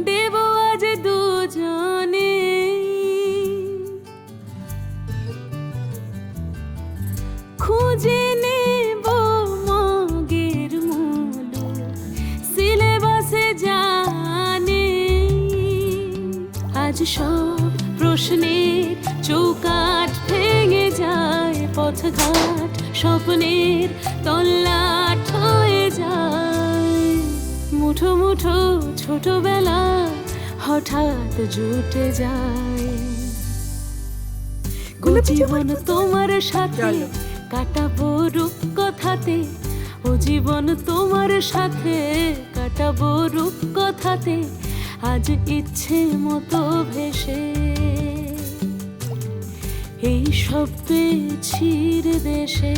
দেব আজ দুজনে। খুঁজে নেব মগের মূল, সিলেবাসে জানে। আজ সব প্রশ্নের চৌকাঠ ভেঙে যায় পথঘাট, স্বপ্নের তল্লা মুঠো ছোটবেলা হঠাৎ জুটে যায়। জীবন তোমার সাথে। কাটাবো রূপ কথাতে। ও জীবন তোমার সাথে কাটাবো রূপ কথাতে। আজ ইচ্ছে মতো ভেসে। এই সব পেয়েছির দেশে।